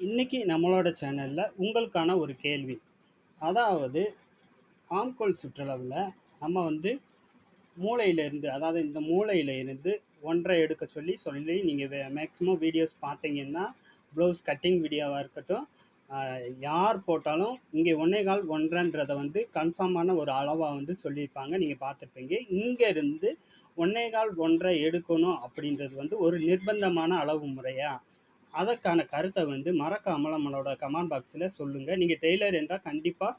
இன்றைக்கி நம்மளோட சேனலில் உங்களுக்கான ஒரு கேள்வி. அதாவது ஆம்கோல் சுற்றளவில் நம்ம வந்து மூளையிலேருந்து அதாவது இந்த மூளையிலேருந்து ஒன்றை எடுக்க சொல்லி சொல்லி நீங்கள் மேக்ஸிமம் வீடியோஸ் பார்த்தீங்கன்னா ப்ளவுஸ் கட்டிங் வீடியோவாக இருக்கட்டும் யார் போட்டாலும் இங்கே ஒன்றே கால் ஒன்றன்றதை வந்து கன்ஃபார்மான ஒரு அளவாக வந்து சொல்லியிருப்பாங்க. நீங்கள் பார்த்துருப்பீங்க. இங்கே இருந்து ஒன்றே கால் ஒன்றை எடுக்கணும் அப்படின்றது வந்து ஒரு நிர்பந்தமான அளவு முறையாக அதற்கான கருத்தை வந்து மறக்காமல் நம்மளோட கமெண்ட் பாக்ஸில் சொல்லுங்கள் நீங்கள் டெய்லர் என்றால் கண்டிப்பாக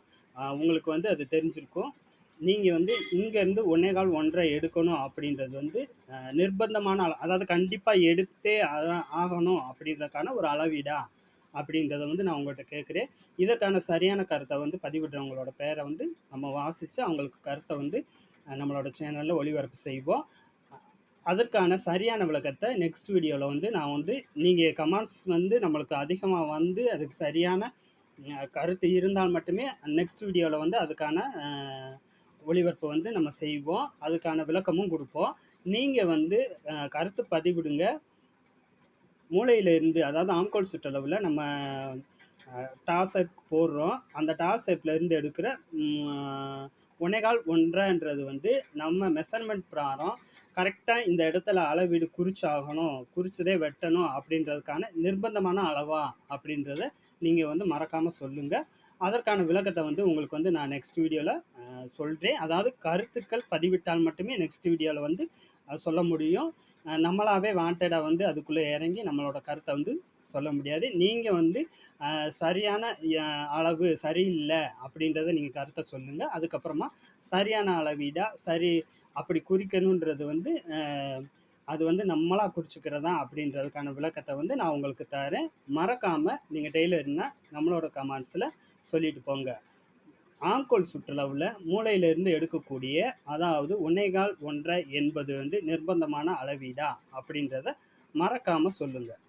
உங்களுக்கு வந்து அது தெரிஞ்சிருக்கும். நீங்கள் வந்து இங்கேருந்து ஒன்றே கால் ஒன்றை எடுக்கணும் அப்படின்றது வந்து நிர்பந்தமான அள அதாவது கண்டிப்பாக எடுத்தே ஆகணும் அப்படின்றதுக்கான ஒரு அளவீடா அப்படின்றத வந்து நான் உங்கள்கிட்ட கேட்குறேன். இதற்கான சரியான கருத்தை வந்து பதிவிடுறவங்களோட பேரை வந்து நம்ம வாசித்து அவங்களுக்கு கருத்தை வந்து நம்மளோட சேனலில் ஒளிபரப்பு செய்வோம். அதற்கான சரியான விளக்கத்தை நெக்ஸ்ட் வீடியோவில் வந்து நான் வந்து நீங்கள் கமெண்ட்ஸ் வந்து நம்மளுக்கு அதிகமாக வந்து அதுக்கு சரியான கருத்து இருந்தால் மட்டுமே நெக்ஸ்ட் வீடியோவில் வந்து அதுக்கான ஒளிபரப்பு வந்து நம்ம செய்வோம். அதுக்கான விளக்கமும் கொடுப்போம். நீங்கள் வந்து கருத்து பதிவிடுங்க. மூளையில இருந்து அதாவது ஆம்கோல் சுற்றளவில் நம்ம டாசப் போடுறோம். அந்த டாசப்ல இருந்து எடுக்கிற ஒன்னேகால் ஒன்றைன்றது வந்து நம்ம மெஷர்மெண்ட் பிரகாரம் கரெக்டாக இந்த இடத்துல அளவீடு குறிச்சாகணும் குறிச்சதே வெட்டணும் அப்படின்றதுக்கான நிர்பந்தமான அளவா அப்படின்றத நீங்கள் வந்து மறக்காமல் சொல்லுங்கள் அதற்கான விளக்கத்தை வந்து உங்களுக்கு வந்து நான் நெக்ஸ்ட் வீடியோவில் சொல்கிறேன் அதாவது கருத்துக்கள் பதிவிட்டால் மட்டுமே நெக்ஸ்ட் வீடியோவில் வந்து சொல்ல முடியும். நம்மளாவே வாண்டடாக வந்து அதுக்குள்ளே இறங்கி நம்மளோட கருத்தை வந்து சொல்ல முடியாது. நீங்கள் வந்து சரியான அளவு சரியில்லை அப்படின்றத நீங்கள் கருத்தை சொல்லுங்கள் அதுக்கப்புறமா சரியான அளவீடாக சரி அப்படி குறிக்கணுன்றது வந்து அது வந்து நம்மளாக குறிச்சிக்கிறதா அப்படின்றதுக்கான விளக்கத்தை வந்து நான் உங்களுக்கு தரேன். மறக்காமல் நீங்கள் டெய்லர்னால் நம்மளோட கமெண்ட்ஸில் சொல்லிட்டு போங்க. ஆங்கோல் சுற்றுலாவில் மூளையிலிருந்து எடுக்கக்கூடிய அதாவது ஒன்னேகால் ஒன்றை என்பது வந்து நிர்பந்தமான அளவீடா அப்படின்றத மறக்காமல் சொல்லுங்கள்